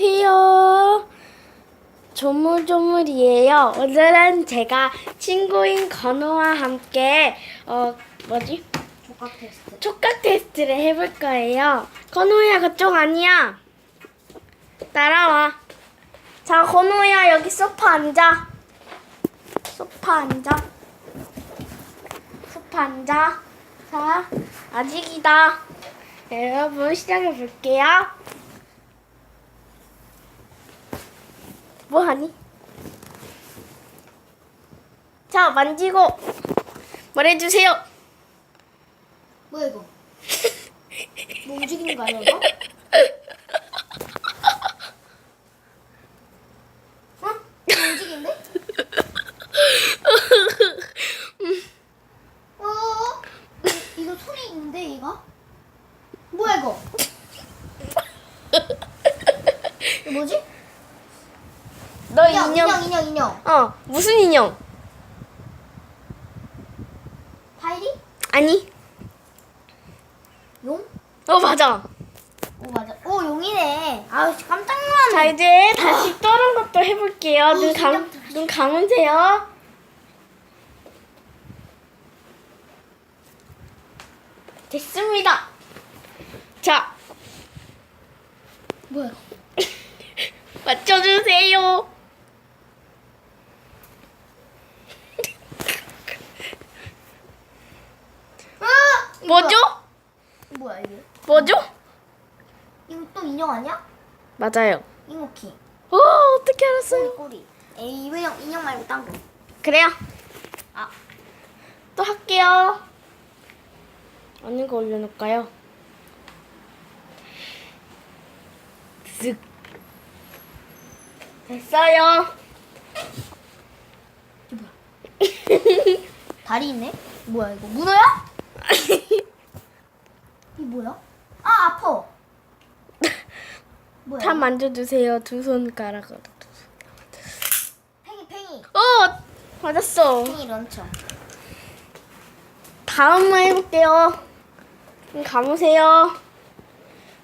안녕하세요. 조물조물이에요. 오늘은 제가 친구인 건우와 함께 어 뭐지 조각 테스트. 촉각 테스트를 해볼 거예요. 건우야 그쪽 아니야. 따라와. 자 건우야 여기 소파 앉아. 소파 앉아. 소파 앉아. 자 아직이다. 네, 여러분 시작해 볼게요. 뭐 하니? 자 만지고 말해주세요. 뭐야 이거? 뭐 움직이는 거 아니야 이거? 어? 뭐 움직이는데? 어? 이- 이거 소리 있는데 이거? 뭐야 이거? 이거 뭐지? 너 인형 인형. 인형 인형 어 무슨 인형? 파이리? 아니. 용? 어 맞아. 오 맞아 오 용이네 아우 깜짝 놀랐네 자 이제 다시 다른 것도 해볼게요. 눈, 감, 눈 감으세요. 됐습니다. 자 뭐야 맞춰주세요. 아! 이거 뭐죠? 뭐야 이게? 뭐죠? 이거 또 인형 아니야? 맞아요. 이모키 오 어떻게 알았어요? 꼬리 에이 인형 인형 말고 딴 거. 그래요. 아 또 할게요. 어느 거 올려놓을까요? 쓱. 됐어요. 다리 있네? 뭐야 이거 문어야? 이 뭐야? 아 아파. 뭐야? 다 만져주세요. 두 손가락으로. 팽이 팽이 어! 맞았어. 팽이 런처. 다음 거 해볼게요. 눈 감으세요.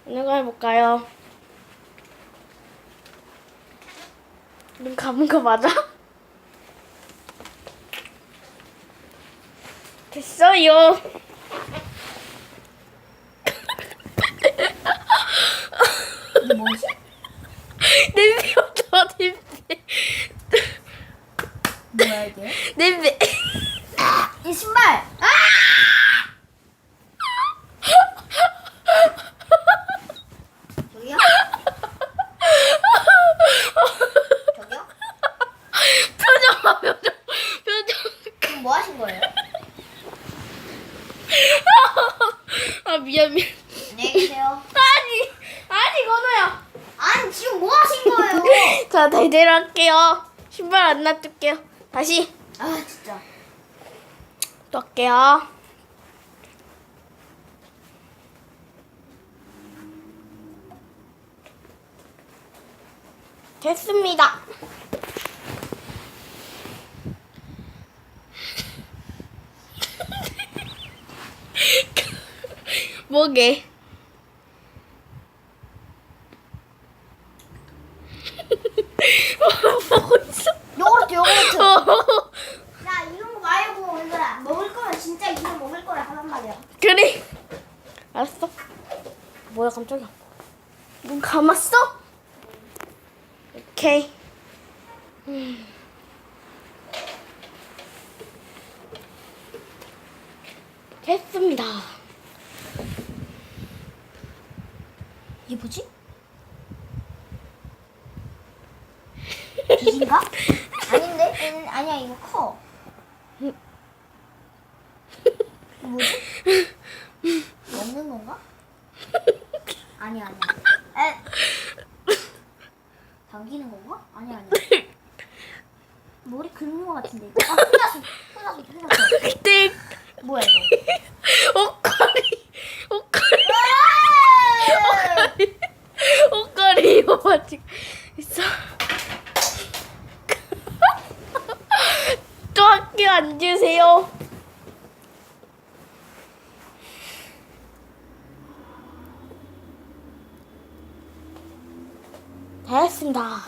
어느 거 해볼까요? 눈 감은 거 맞아? 됐어요. 이게 뭐지? 냄새 맡아, 냄새. 뭐야 이게? 냄새. 이 신발. 아! 저기요? 저기요? 표정 봐, 표정. 표정. 지금 뭐 하신 거예요? 아, 미안, 미안. 안녕히 계세요. 아니, 아니, 건우야. 아니 지금 뭐 하신 거예요? 자, 대대로 할게요. 신발 안 놔둘게요. 다시 아 진짜. 또 할게요. 됐습니다. 뭐게? 보고 있어. 요거트 요거트. 야 이런 거 말고 얘들아 먹을 거면 진짜 이거 먹을 거라 하란 말이야. 그래. 알았어. 뭐야 깜짝이야. 눈 감았어? 오케이. 음. 됐습니다. 이게 뭐지? 귀신가? 아닌데? 음, 아니야 이거 커. 뭐지? 먹는 건가? 아니야 아니야. 에. 당기는 건가? 아니야 아니야. 머리 긁는 거 같은데 이거. 아 흘렸어 흘렸어 흘렸어. 그때 뭐야 이거? 옷걸이 옷걸이 에이! 옷걸이 이거 아직 있어. 또 학교 앉으세요. 됐습니다.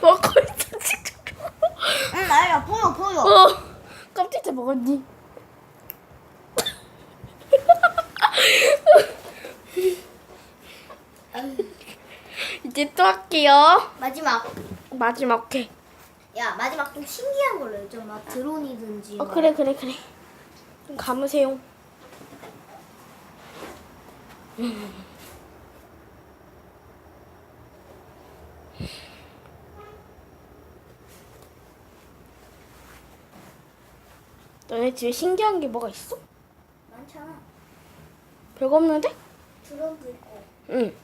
먹고 있어 지금. 응, 아니야, 보여, 보여. 어, 깜짝이야 먹었니? 할게요. 마지막. 마지막 회. 야, 마지막 좀 신기한 걸로 해줘. 막 드론이든지. 어 막. 그래 그래 그래. 좀 감으세요. 너네 집에 신기한 게 뭐가 있어? 많잖아. 별거 없는데? 드론도 있고, 응.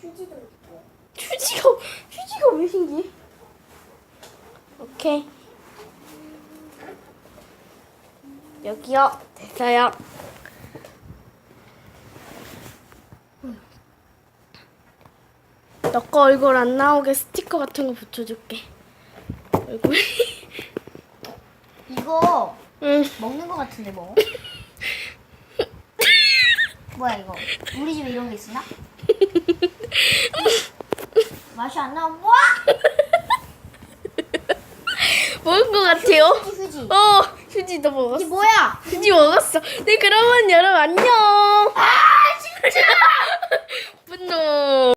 휴지도 있고. 휴지가 휴지가 왜 신기해? 오케이. 여기요. 됐어요. 너 거 얼굴 안 나오게 스티커 같은 거 붙여줄게. 얼굴. 이거 응. 먹는 거 같은데 뭐? 뭐야 이거? 우리 집에 이런 게 있었나? 맛이 안 나와. 뭐? 먹은 거 같아요? 휴지 휴지. 어, 휴지 너 먹었어. 뭐야? 휴지 먹었어. 네, 그러면 여러분 안녕. 아 진짜. 분노.